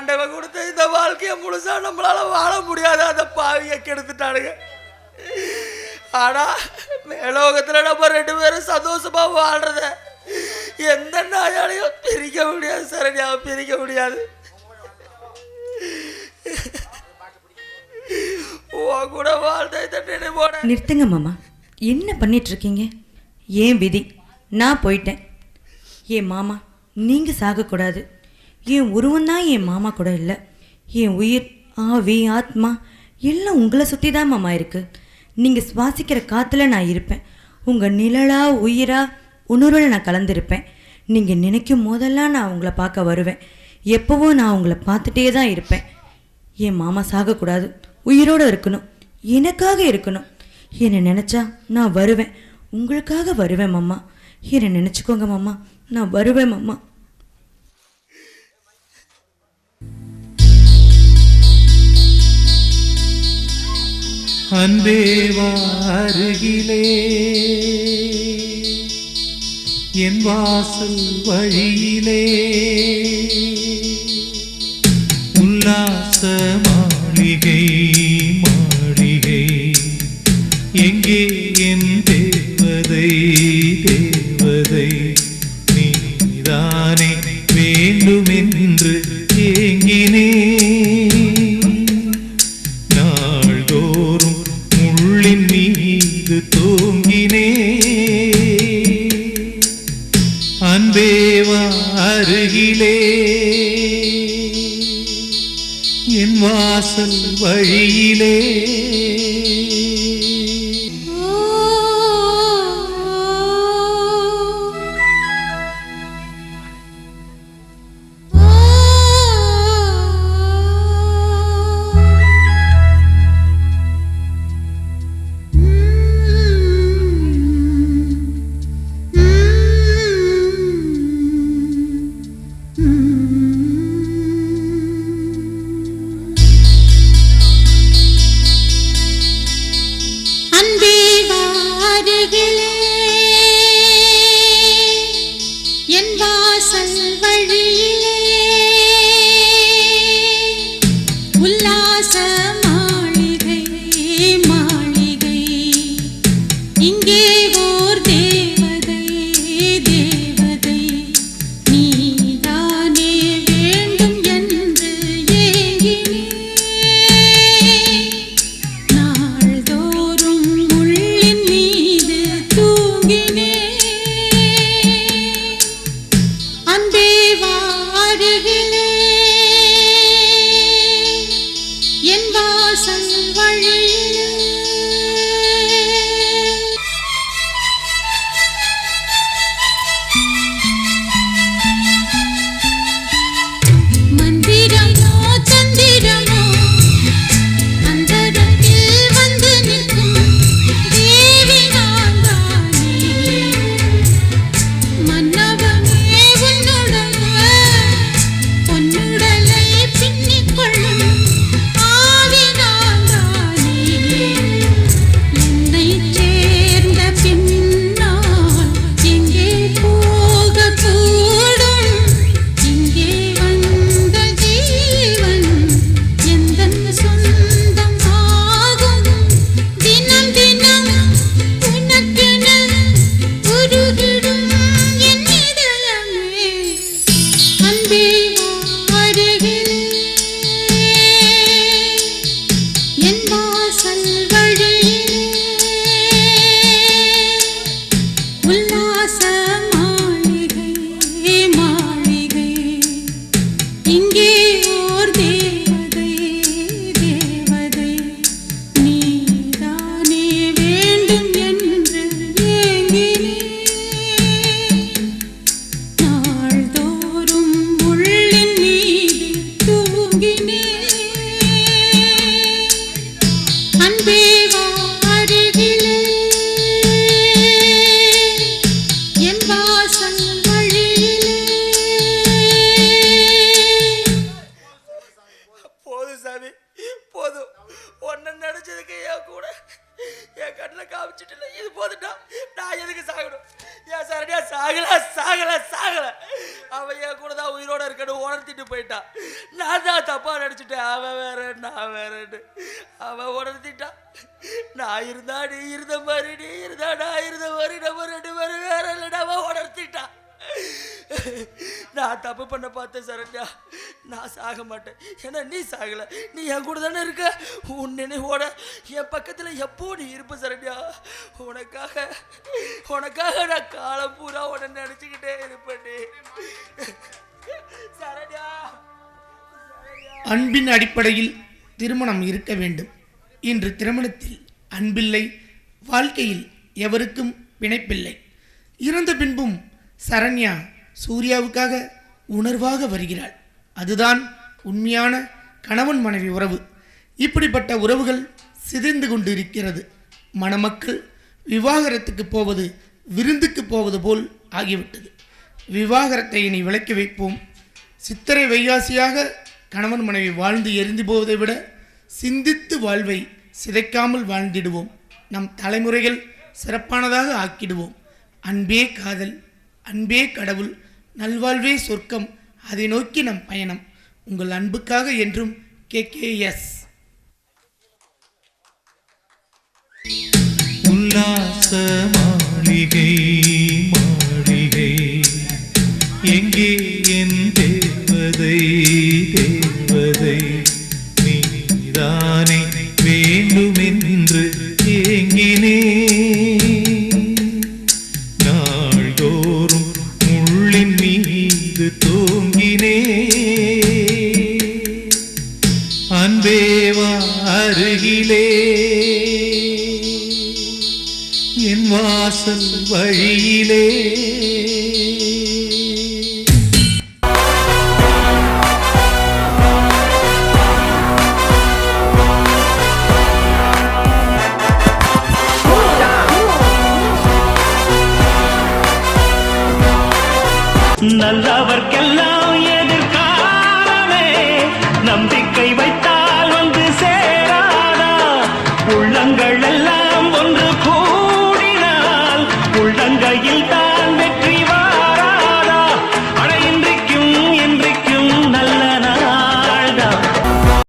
ஆண்டவன் கொடுத்த இந்த வாழ்க்கையை முழுசா நம்மளால வாழ முடியாத. அந்த பாவியை கெடுத்துட்டானுங்க. ஆனா மேலோகத்துல நம்ம ரெண்டு பேரும் சந்தோஷமா வாழ்றத எந்த நாயாலையும் பிரிக்க முடியாது சரணியா பிரிக்க முடியாது. கூட வாழ்ந்த நிறுத்துங்க மாமா. என்ன பண்ணிட்டு இருக்கீங்க ஏன் விதி? நான் போயிட்டேன். ஏ மாமா நீங்கள் சாகக்கூடாது. என் உருவம்தான் என் மாமா கூட இல்லை. என் உயிர் ஆவி ஆத்மா எல்லாம் உங்களை சுற்றி தான் மாமா இருக்குது நீங்கள் சுவாசிக்கிற காற்றுல நான் இருப்பேன். உங்கள் நிழலா உயிரா உணர்வில் நான் கலந்திருப்பேன். நீங்கள் நினைக்கும் போதெல்லாம் நான் உங்களை பார்க்க வருவேன். எப்போவும் நான் உங்களை பார்த்துட்டே தான் இருப்பேன். என் மாமா சாகக்கூடாது. உயிரோடு இருக்கணும். எனக்காக இருக்கணும். என்னை நினச்சா நான் வருவேன். உங்களுக்காக வருவேன் மாமா. என்னை நினச்சிக்கோங்க மாமா. நான் வருவேன் மாமா. அன்பேவா அருகிலே என் வாசல் வழியிலே. உல்லாச மாளிகை மாளிகை. எங்கே என் தேவதை? தூங்கினே. அன்பேவா அருகிலே. என் வாசல் வழியிலே. வாருகளே சாகல சாகல. சாகல அவன் என் கூட தான் உயிரோட இருக்கன்னு உணர்த்திட்டு போயிட்டான் நான் தான் தப்பா நடிச்சுட்டேன் அவன் வேற நான் வேறன்னு. அவன் உணர்த்திட்டான் நான் இருந்தா நீ இருந்த மாதிரி நீ இருந்தா நான் இருந்த மாதிரி நம்ம ரெண்டு பேரும் வேற இல்லைன்னு அவன் உணர்த்திட்டான் நான் தப்பு பண்ண பார்த்தேன் சரண்யா. நான் சாக மாட்டேன். ஏன்னா நீ சாகலை. நீ என் கூட தானே இருக்க? உன் நினைவோட என் பக்கத்துல எப்போ நீ இருப்ப சரண்யா? உனக்காக உனக்காக நான் காலம் பூரா உடனே நினச்சிக்கிட்டே இருப்பேன். சரண்யா. அன்பின் அடிப்படையில் திருமணம் இருக்க வேண்டும். இன்று திருமணத்தில் அன்பில்லை வாழ்க்கையில் எவருக்கும் பிணைப்பில்லை. இறந்த பின்பும் சரண்யா சூர்யாவுக்காக உணர்வாக வருகிறாள். அதுதான் உண்மையான கணவன் மனைவி உறவு. இப்படிப்பட்ட உறவுகள் சிதைந்து கொண்டு இருக்கிறது மணமக்கள் விவாகரத்துக்கு போவது விருந்துக்கு போவது போல் ஆகிவிட்டது. விவாகரத்தை இனி விளக்கி வைப்போம். சித்திரை வைகாசியாக கணவன் மனைவி வாழ்ந்து எரிந்து போவதை விட சிந்தித்து வாழ்வை சிதைக்காமல் வாழ்ந்திடுவோம். நம் தலைமுறைகள் சிறப்பானதாக ஆக்கிடுவோம். அன்பே காதல் அன்பே கடவுள் நல்வாழ்வே சொர்க்கம் அதை நோக்கி நம் பயணம். உங்கள் அன்புக்காக என்றும் கே கே எஸ். உல்லாச மாளிகை மாளிகை எங்கே என் தேவதை தேவதை நீதானே வேண்டுமென்று ஏங்கினே என் வாசல் வழியிலே. நல்லவர்க்கெல்லாம் உள்ளங்கள் எல்லாம்